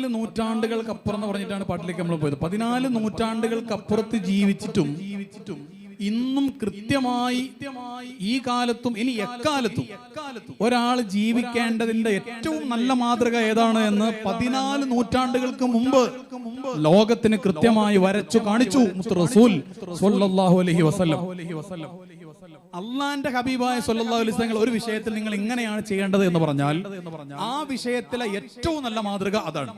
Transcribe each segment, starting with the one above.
പതിനാല് നൂറ്റാണ്ടുകൾക്കപ്പുറം എന്ന് പറഞ്ഞിട്ടാണ് പാട്ടിലേക്ക് നമ്മൾ പോയത്. പതിനാല് നൂറ്റാണ്ടുകൾക്കപ്പുറത്ത് ജീവിച്ചിട്ടും ജീവിച്ചിട്ടും ഇന്നും കൃത്യമായി ഈ കാലത്തും ഇനി എക്കാലത്തും ഒരാൾ ജീവിക്കേണ്ടതിന്റെ ഏറ്റവും നല്ല മാതൃക ഏതാണ് എന്ന് പതിനാല് നൂറ്റാണ്ടുകൾക്ക് മുമ്പ് ലോകത്തിന് കൃത്യമായി വരച്ചു കാണിച്ചു റസൂൽ അലൈഹി വസല്ലം. അള്ളാന്റെ ഹബീബായ സല്ലല്ലാഹു അലൈഹി തങ്ങൾ ഒരു വിഷയത്തിൽ നിങ്ങൾ ഇങ്ങനെയാണ് ചെയ്യേണ്ടത് എന്ന് പറഞ്ഞാൽ ആ വിഷയത്തിലെ ഏറ്റവും നല്ല മാതൃക അതാണ്.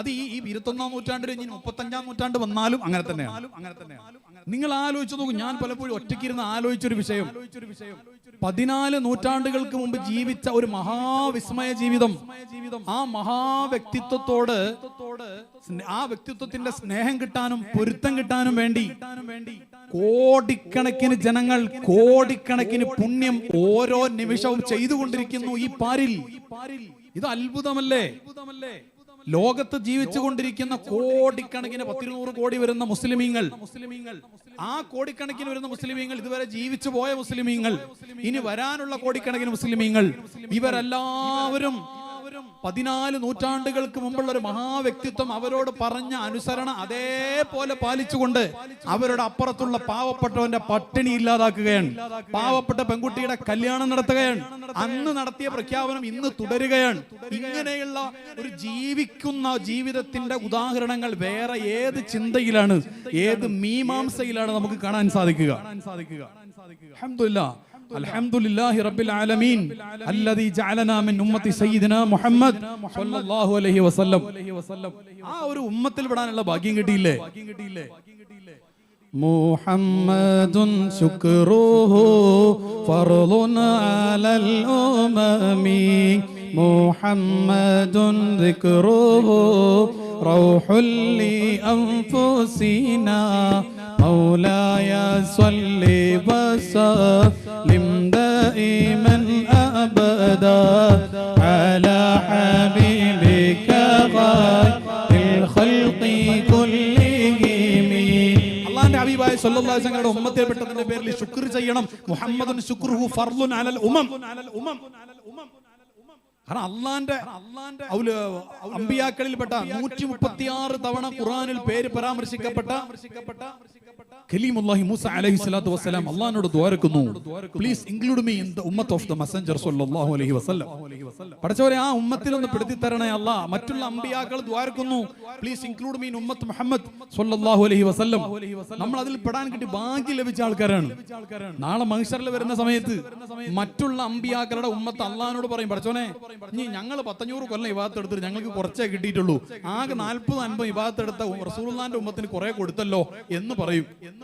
അത് ഈ ഈ ഇരുപത്തൊന്നാം നൂറ്റാണ്ടിൽ ഇനി മുപ്പത്തഞ്ചാം നൂറ്റാണ്ട് വന്നാലും അങ്ങനെ തന്നെയാണ് അങ്ങനെ തന്നെയാണ്. നിങ്ങൾ ആലോചിച്ചു നോക്കും ഞാൻ പലപ്പോഴും ഒറ്റയ്ക്കിരുന്ന് ആലോചിച്ചൊരു വിഷയം. പതിനാല് നൂറ്റാണ്ടുകൾക്ക് മുമ്പ് ജീവിച്ച ഒരു മഹാവിസ്മയ ജീവിതം. ആ മഹാവ്യക്തിത്വത്തോട് ആ വ്യക്തിത്വത്തിന്റെ സ്നേഹം കിട്ടാനും പൊരുത്തം കിട്ടാനും വേണ്ടി കോടിക്കണക്കിന് ജനങ്ങൾ കോടിക്കണക്കിന് പുണ്യം ഓരോ നിമിഷവും ചെയ്തുകൊണ്ടിരിക്കുന്നു ഈ പാരിൽ. ഇത് അത്ഭുതമല്ലേ? ലോകത്ത് ജീവിച്ചു കൊണ്ടിരിക്കുന്ന കോടിക്കണക്കിന് പത്തിരുന്നൂറ് കോടി വരുന്ന മുസ്ലിമീങ്ങൾ മുസ്ലിമീങ്ങൾ ആ കോടിക്കണക്കിന് വരുന്ന മുസ്ലിമീങ്ങൾ ഇതുവരെ ജീവിച്ചു പോയ മുസ്ലിമീങ്ങൾ ഇനി വരാനുള്ള കോടിക്കണക്കിന് മുസ്ലിമീങ്ങൾ ഇവരെല്ലാവരും പതിനാല് നൂറ്റാണ്ടുകൾക്ക് മുമ്പുള്ള ഒരു മഹാവ്യക്തിത്വം അവരോട് പറഞ്ഞ അനുസരണ അതേപോലെ പാലിച്ചുകൊണ്ട് അവരുടെ അപ്പുറത്തുള്ള പാവപ്പെട്ടവന്റെ പട്ടിണി ഇല്ലാതാക്കുകയാണ്. പാവപ്പെട്ട പെൺകുട്ടിയുടെ കല്യാണം നടത്തുകയാണ്. അന്ന് നടത്തിയ പ്രഖ്യാപനം ഇന്ന് തുടരുകയാണ്. ഇങ്ങനെയുള്ള ഒരു ജീവിക്കുന്ന ജീവിതത്തിന്റെ ഉദാഹരണങ്ങൾ വേറെ ഏത് ചിന്തയിലാണ്? ഏത് മീമാംസയിലാണ് നമുക്ക് കാണാൻ സാധിക്കുക? അൽഹംദുലില്ലാ. الحمد لله رب العالمين الذي جعلنا من أمة سيدنا محمد صلى الله عليه وسلم ആ ഒരു ഉമ്മത്തിൽ വിടാനുള്ള ഭാഗ്യം കിട്ടിയില്ലേ محمد شكره فرض على الأمم محمد ذكره روح لأنفسنا مولاي صل وسلم دائما أبدا على حبيبك خير الخلق كلهم അള്ളാന്റെ ഹബീബായ സല്ലല്ലാഹു അലൈഹി വസല്ലമയുടെ ഉമ്മത്തിൽപ്പെട്ടതിന്റെ പേരിൽ ശുക്ർ ചെയ്യണം മുഹമ്മദുൻ ശുക്രുഹു ഫർളുൻ അലൽ ഉമം കാരണം അള്ളാന്റെ അള്ളാന്റെ അമ്പിയാക്കളിൽപ്പെട്ട നൂറ്റി മുപ്പത്തി ആറ് തവണ ഖുറാനിൽ പേര് പരാമർശിക്കപ്പെട്ട Musa please include me in the ഉമ്മത്ത് ഓഫ് ദ മസഞ്ചർ സല്ലല്ലാഹു അലൈഹി വസല്ലം പഠിച്ചവരെ ആ ഉമ്മത്തിൽ ഒന്ന് പെടുത്തി തരണേ അല്ല മറ്റുള്ള അമ്പിയാക്കൾ പ്ലീസ് ഇൻക്ലൂഡ് മീ ഇൻ ഉമ്മത്ത് മുഹമ്മദ് സല്ലല്ലാഹു അലൈഹി വസല്ലം നമ്മൾ അതിൽ പെടാൻ കിട്ടി ഭാഗ്യം ലഭിച്ച ആൾക്കാരാണ്. നാളെ മഹിഷറിൽ വരുന്ന സമയത്ത് മറ്റുള്ള അമ്പിയാക്കളുടെ ഉമ്മത്ത് അള്ളഹാനോട് പറയും പഠിച്ചോനെ ഇനി ഞങ്ങൾ പത്തഞ്ഞൂറ് കൊല്ലം വിവാഹത്തെ എടുത്തിട്ട് ഞങ്ങൾക്ക് കുറച്ചേ കിട്ടിയിട്ടുള്ളൂ. ആകെ നാൽപ്പത് അൻപത് വിവാഹത്ത് എടുത്ത ഉമ്മത്തിന് കുറെ കൊടുത്തല്ലോ എന്ന് പറയും.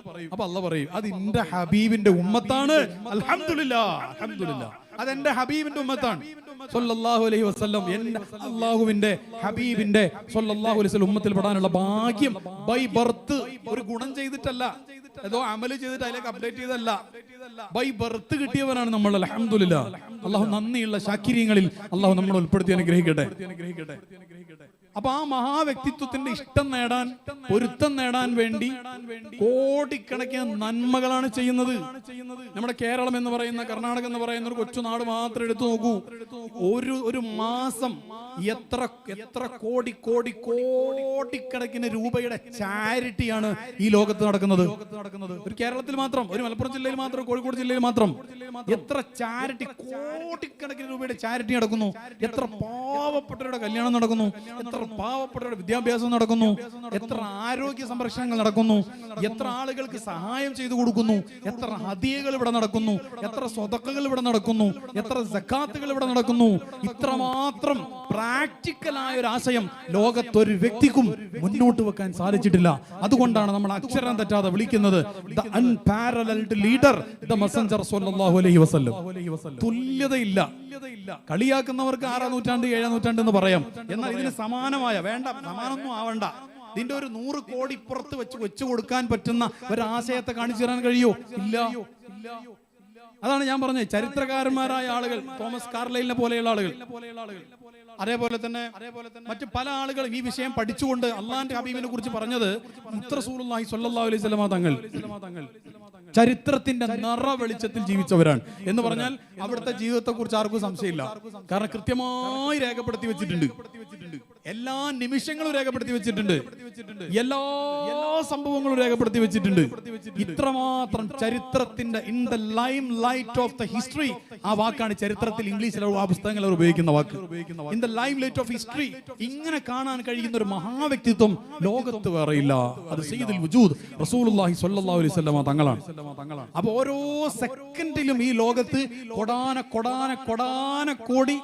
പറയും. അപ്പൊ അല്ല പറയും അത് എന്റെ ഹബീബിന്റെ ഉമ്മത്താണ്. അൽഹംദുലില്ലാ അൽഹംദുലില്ലാ. അത് എന്റെ ഹബീബിന്റെ ഉമ്മത്താണ്. സല്ലല്ലാഹു അലൈഹി വസല്ലം എന്റെ അള്ളാഹുവിന്റെ ഹബീബിന്റെ സല്ലല്ലാഹു അലൈഹി ഉമ്മത്തിൽ പെടാനുള്ള ഭാഗ്യം ബൈ ബർത്ത് ഒരു ഗുണം ചെയ്തിട്ടല്ല. ഏതോ അമൽ ചെയ്തിട്ട് അതിലേക്ക് അപ്ഡേറ്റ് ചെയ്തല്ല ബൈ ബർത്ത് കിട്ടിയവനാണ് നമ്മൾ അൽഹംദുലില്ലാ. അള്ളാഹു നന്ദിയുള്ള ശാക്കിര്യങ്ങളിൽ അള്ളാഹു നമ്മൾ ഉൾപ്പെടുത്തി അനുഗ്രഹിക്കട്ടെ. അപ്പൊ ആ മഹാവ്യക്തിത്വത്തിന്റെ ഇഷ്ടം നേടാൻ പൊരുത്തം നേടാൻ വേണ്ടി കോടിക്കണക്കിന് നന്മകളാണ് ചെയ്യുന്നത്. നമ്മുടെ കേരളം എന്ന് പറയുന്ന കർണാടക എന്ന് പറയുന്ന ഒരു കൊച്ചു നാട് മാത്രം എടുത്തു നോക്കൂ. ഒരു ഒരു മാസം എത്ര എത്ര കോടി കോടി കോടിക്കണക്കിന് രൂപയുടെ ചാരിറ്റിയാണ് ഈ ലോകത്ത് നടക്കുന്നത്. ഒരു കേരളത്തിൽ മാത്രം ഒരു മലപ്പുറം ജില്ലയിൽ മാത്രം കോഴിക്കോട് ജില്ലയിൽ മാത്രം എത്ര ചാരിറ്റി കോടിക്കണക്കിന് രൂപയുടെ ചാരിറ്റി നടക്കുന്നു. എത്ര പാവപ്പെട്ടവരുടെ കല്യാണം നടക്കുന്നു. എത്ര പാവപ്പെട്ടവരുടെ വിദ്യാഭ്യാസം നടക്കുന്നു. എത്ര ആരോഗ്യ സംരക്ഷണങ്ങൾ നടക്കുന്നു. എത്ര ആളുകൾക്ക് സഹായം ചെയ്തു കൊടുക്കുന്നു. എത്ര ഹതിയകൾ ഇവിടെ നടക്കുന്നു. എത്ര സ്വതക്കകൾ ഇവിടെ നടക്കുന്നു. എത്ര സക്കാത്തുകൾ ഇവിടെ നടക്കുന്നു. ഇത്രമാത്രം പ്രാക്ടിക്കലായ ഒരു ആശയം ലോകത്തൊരു വ്യക്തിക്കും മുന്നോട്ട് വെക്കാൻ സാധിച്ചിട്ടില്ല. അതുകൊണ്ടാണ് നമ്മൾ അക്ഷരം തെറ്റാതെ വിളിക്കുന്നത്. The unparalleled leader the messenger സല്ലല്ലാഹു അലൈഹി വസല്ലം തുല്യതയില്ല. കളിയാക്കുന്നവർക്ക് ആറാം നൂറ്റാണ്ട് ഏഴാം നൂറ്റാണ്ട് എന്ന് പറയാം. എന്നാൽ ഇതിന് സമാനമായ വേണ്ട സമാനമൊന്നും ആവണ്ട. ഇതിന്റെ ഒരു നൂറ് കോടി പുറത്ത് വെച്ച് വെച്ചു കൊടുക്കാൻ പറ്റുന്ന ഒരു ആശയത്തെ കാണിച്ചു തരാൻ കഴിയോ? ഇല്ല. അതാണ് ഞാൻ പറഞ്ഞത്. ചരിത്രകാരന്മാരായ ആളുകൾ തോമസ് കാർലൈലിനെ പോലെയുള്ള ആളുകൾ. അതേപോലെ തന്നെ മറ്റു പല ആളുകളും ഈ വിഷയം പഠിച്ചുകൊണ്ട് അള്ളാന്റെ ഹബീബിനെ കുറിച്ച് പറഞ്ഞത് മുത്രസൂലുള്ളാഹി സ്വല്ലല്ലാഹു അലൈഹി വസല്ലമ തങ്ങൾ. ചരിത്രത്തിന്റെ നിറ വെളിച്ചത്തിൽ ജീവിച്ചവരാണ്. എന്ന് പറഞ്ഞാൽ അവിടുത്തെ ജീവിതത്തെ കുറിച്ച് ആർക്കും സംശയമില്ല. കാരണം കൃത്യമായി രേഖപ്പെടുത്തി വെച്ചിട്ടുണ്ട്. എല്ലാ നിമിഷങ്ങളും രേഖപ്പെടുത്തി വെച്ചിട്ടുണ്ട്. എല്ലാ സംഭവങ്ങളും രേഖപ്പെടുത്തി വെച്ചിട്ടുണ്ട്. ഇത്രമാത്രം ചരിത്രത്തിന്റെ in the limelight of the history ആ വാക്കാണ് ചരിത്രത്തിൽ ഇംഗ്ലീഷിൽ ആ പുസ്തകങ്ങൾ അവർ ഉപയോഗിക്കുന്ന വാക്ക്. In the limelight of history ഇങ്ങനെ കാണാൻ കഴിയുന്ന ഒരു മഹാവ്യക്തിത്വം ലോകത്ത് വേറെയില്ല. അത് സയ്യിദുൽ വജൂദ് റസൂലുള്ളാഹി സ്വല്ലല്ലാഹു അലൈഹി വസല്ലമ തങ്ങളാണ്. അപ്പോൾ ഓരോ സെക്കൻഡിലും ഈ ലോകത്ത് കൊടാന കൊടാന കൊടാന കോടി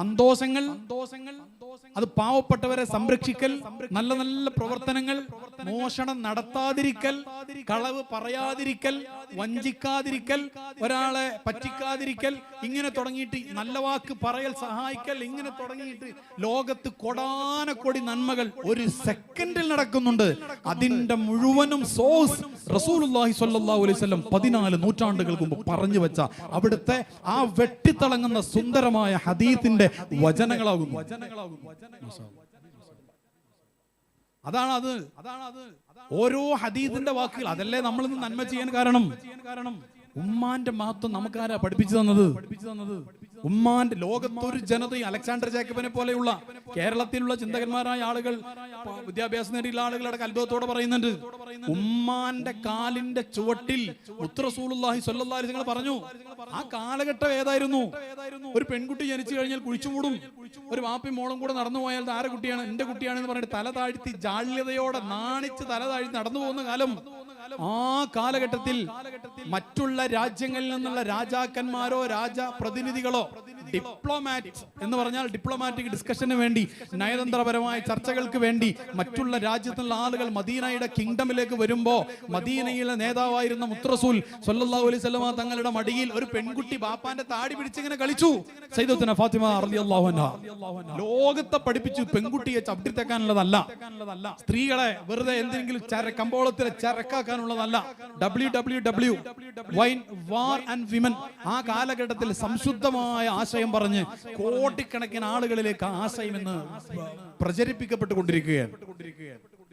സന്തോഷങ്ങൾ സന്തോഷങ്ങൾ അത് പാവപ്പെട്ടവരെ സംരക്ഷിക്കൽ നല്ല നല്ല പ്രവർത്തനങ്ങൾ മോഷണം നടത്താതിരിക്കൽ കളവ് പറയാതിരിക്കൽ വഞ്ചിക്കാതിരിക്കൽ ഒരാളെ പറ്റിക്കാതിരിക്കൽ ഇങ്ങനെ തുടങ്ങിയിട്ട് നല്ല വാക്ക് പറയൽ സഹായിക്കൽ ഇങ്ങനെ തുടങ്ങിയിട്ട് ലോകത്ത് കൊടാനക്കൊടി നന്മകൾ ഒരു സെക്കൻഡിൽ നടക്കുന്നുണ്ട്. അതിന്റെ മുഴുവനും സോഴ്സ് റസൂലുള്ളാഹി സ്വല്ലല്ലാഹു അലൈഹി വസല്ലം പതിനാല് നൂറ്റാണ്ടുകൾക്ക് മുമ്പ് പറഞ്ഞു വെച്ച അവിടുത്തെ ആ വെട്ടിത്തിളങ്ങുന്ന സുന്ദരമായ ഹദീത്തിന്റെ വചനങ്ങളാകുന്നു. അതാണ് അത്. അതാണ് അത് ഓരോ ഹദീദിന്റെ വാക്കുകൾ. അതല്ലേ നമ്മൾ നന്മ ചെയ്യാൻ കാരണം? കാരണം ഉമ്മാന്റെ മഹത്വം നമുക്കാരാ പഠിപ്പിച്ചു തന്നത് പഠിപ്പിച്ചു തന്നത്. ഉമ്മാന്റെ ലോകത്തൊരു ജനതയും അലക്സാണ്ടർ ജേക്കബിനെ പോലെയുള്ള കേരളത്തിലുള്ള ചിന്തകന്മാരായ ആളുകൾ വിദ്യാഭ്യാസം നേടിയുള്ള ആളുകളടക്കം അത്ഭുതത്തോടെ പറയുന്നുണ്ട്. ഉമ്മാന്റെ കാലിന്റെ ചുവട്ടിൽ അലൈഹി വസല്ലം പറഞ്ഞു ആ കാലഘട്ടം ഏതായിരുന്നു? ഒരു പെൺകുട്ടി ജനിച്ചു കഴിഞ്ഞാൽ കുഴിച്ചുമൂടും ഒരു വാപ്പി മോളും കൂടെ നടന്നു പോയാൽ ആരെ കുട്ടിയാണ്? എന്റെ കുട്ടിയാണെന്ന് പറഞ്ഞിട്ട് തല താഴ്ത്തി ജാള്യതയോടെ നാണിച്ച് തല താഴ്ത്തി നടന്നു പോകുന്ന കാലം. ആ കാലഘട്ടത്തിൽ മറ്റുള്ള രാജ്യങ്ങളിൽ നിന്നുള്ള രാജാക്കന്മാരോ രാജ പ്രതിനിധികളോ ഡിപ്ലോമാറ്റ് എന്ന് പറഞ്ഞാൽ ഡിപ്ലോമാറ്റിക് ഡിസ്കഷന് വേണ്ടി നയതന്ത്രപരമായ ചർച്ചകൾക്ക് വേണ്ടി മറ്റുള്ള രാജ്യത്തുള്ള ആളുകൾ മദീനയുടെ കിങ്ഡമിലേക്ക് വരുമ്പോ മദീനയിലെ നേതാവായിരുന്ന മുത്രസൂൽ സൊല്ലാഹു അലൈഹി സ്വലമ തങ്ങളുടെ മടിയിൽ ഒരു പെൺകുട്ടി ബാപ്പാന്റെ താടി പിടിച്ചിങ്ങനെ കളിച്ചു. ഫാത്തിമ ലോകത്തെ പഠിപ്പിച്ചു പെൺകുട്ടിയെ ചവിട്ടിത്തേക്കാനുള്ളതല്ല. സ്ത്രീകളെ വെറുതെ എന്തെങ്കിലും കമ്പോളത്തിലെ ചരക്കാക്കാനുള്ളതല്ല. W W W wine war and women ആ കാലഘട്ടത്തിൽ സംശുദ്ധമായ ആശയം പറഞ്ഞ് കോടിക്കണക്കിന് ആളുകളിലേക്ക് ആശയം എന്ന് പ്രചരിപ്പിക്കപ്പെട്ടുകൊണ്ടിരിക്കുകയാണ്.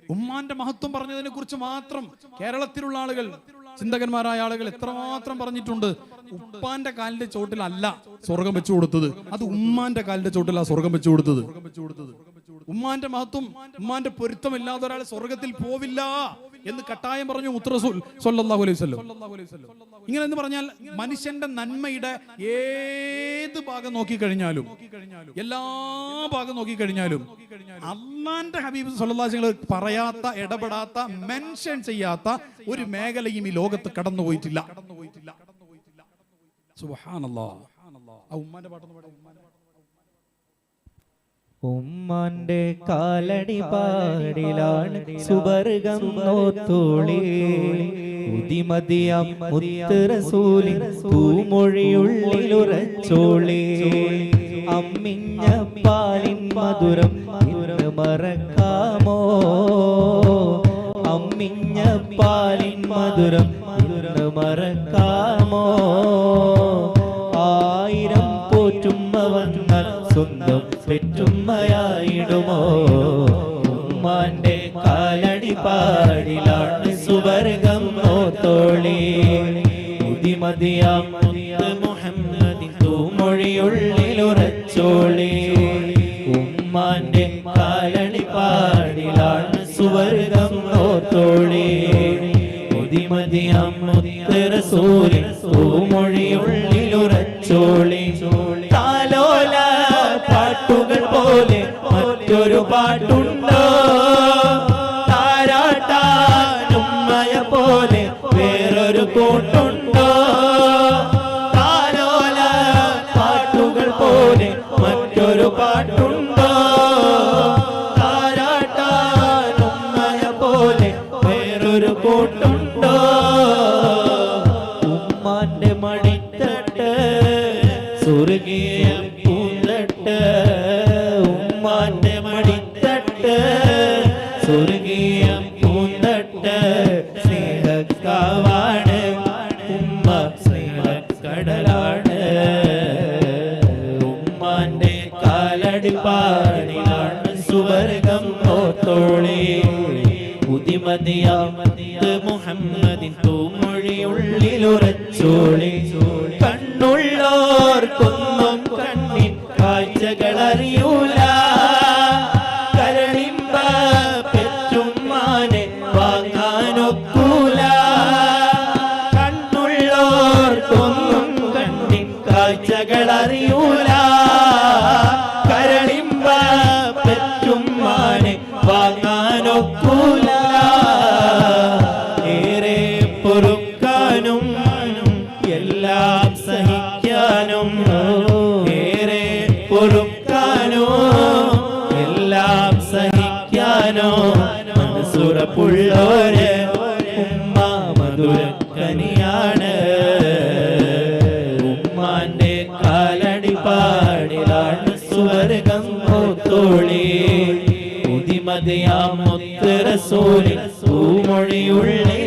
ഉമ്മാന്റെ മഹത്വം പറഞ്ഞതിനെ കുറിച്ച് മാത്രം കേരളത്തിലുള്ള ആളുകൾ ചിന്തകന്മാരായ ആളുകൾ എത്രമാത്രം പറഞ്ഞിട്ടുണ്ട്. ഉപ്പാന്റെ കാലിന്റെ ചോട്ടിലല്ല സ്വർഗം വെച്ചു കൊടുത്തത്. അത് ഉമ്മാന്റെ കാലിന്റെ ചോട്ടിലാ സ്വർഗം വെച്ചു കൊടുത്തത്. ഉമ്മാന്റെ മഹത്വം ഉമ്മാന്റെ പൊരുത്തമില്ലാതെ ഒരാൾ സ്വർഗത്തിൽ പോവില്ല എന്ന് കട്ടായം പറഞ്ഞു അലൈഹി ഇങ്ങനെ എന്ന് പറഞ്ഞാൽ മനുഷ്യന്റെ നന്മയുടെ ഏത് ഭാഗം നോക്കിക്കഴിഞ്ഞാലും എല്ലാ ഭാഗം നോക്കിക്കഴിഞ്ഞാലും അള്ളാന്റെ ഹബീബ് സല്ലാസിങ്ങൾ പറയാത്ത ഇടപെടാത്ത മെൻഷൻ ചെയ്യാത്ത ഒരു മേഖലയും ഈ ലോകത്ത് കടന്നുപോയിട്ടില്ല സുബ്ഹാനല്ലാഹ്. ആ ഉമ്മാന്റെ പാട്ടൊന്നും പാടാം. ഉമ്മാന്റെ കാലടി പാടിലാണ് സുവർഗം നോത്തോളി. ഉദിമതിയാം മുത്തറസൂലി. പൂമൊഴിയുള്ളിലുറച്ചോളി അമ്മിഞ്ഞ പാലിൻ മധുരം മധുരം മറക്കാമോ? അമ്മിഞ്ഞ പാലിൻ മധുരം മധുരം മറക്കാമോ? പെറ്റുമ്മയായിടുമോ ഉമ്മാന്റെ കാലടി പാടിലാണ് സുവർഗം നോത്തോളി ഉദിമതിയാം മുത്ത് മുഹമ്മദിൻ ഉമ്മാന്റെ കാലടി പാടിലാണ് സുവർഗം നോത്തോളി മുതിമതിയാം മുത്ത് റസൂലിൻ పాటుందో തൂമൊഴിയുള്ളിലുറച്ചോളി തോളി പുതിമതിയാം മുത്ത് റസൂലിൻ പൂമൊഴിയുള്ളിലുറ